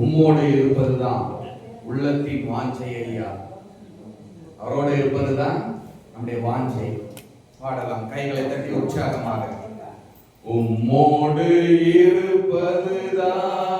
உம்மோடு இருப்பதுதான் உள்ளத்தின் வாஞ்சை ஐயா. அவரோடு இருப்பதுதான் நம்முடைய வாஞ்சை. பாடலாம். கைகளை தட்டி உற்சாகமாக. உம்மோடு இருப்பதுதான்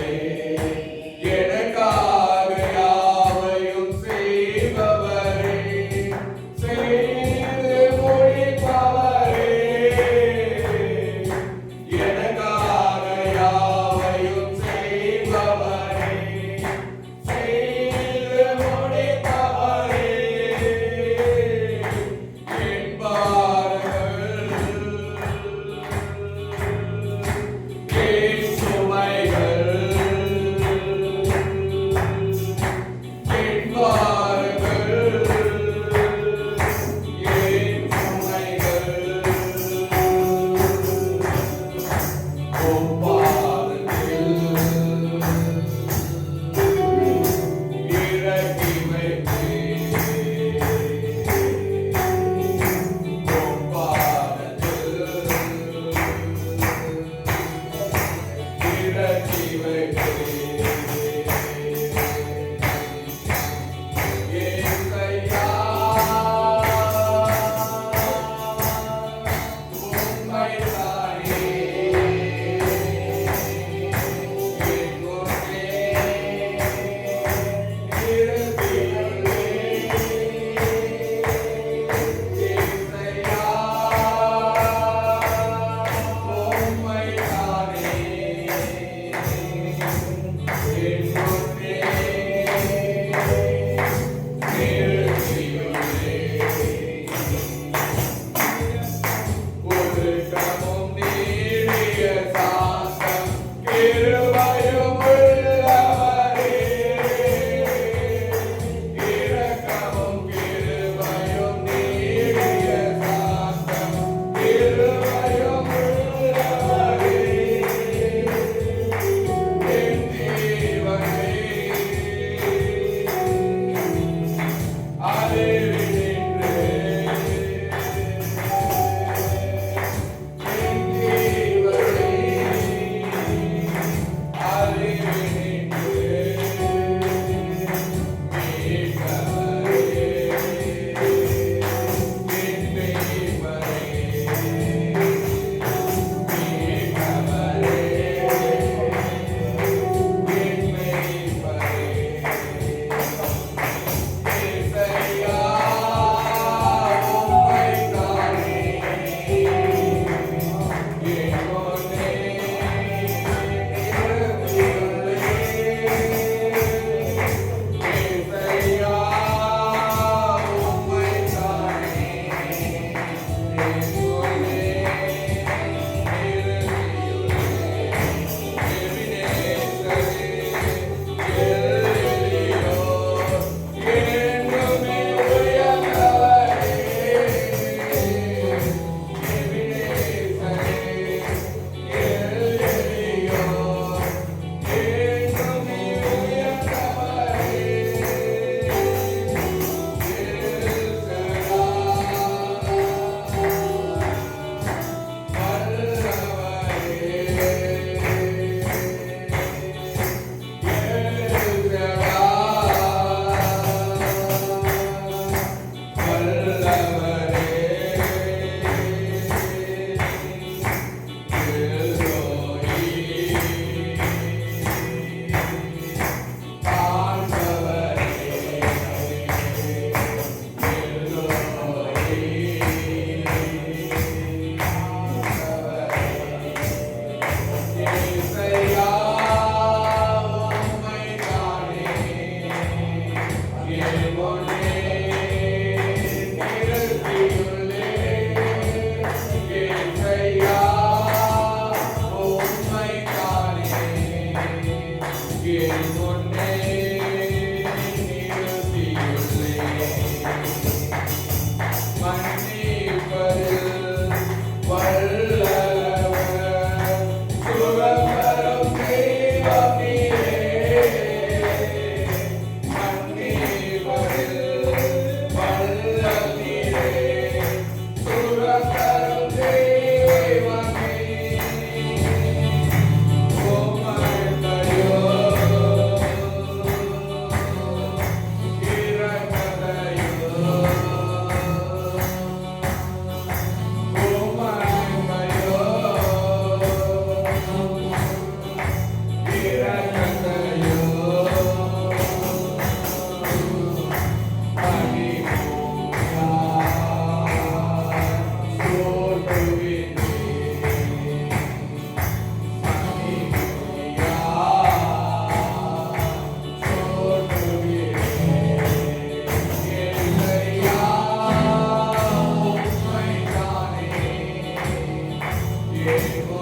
Yeah.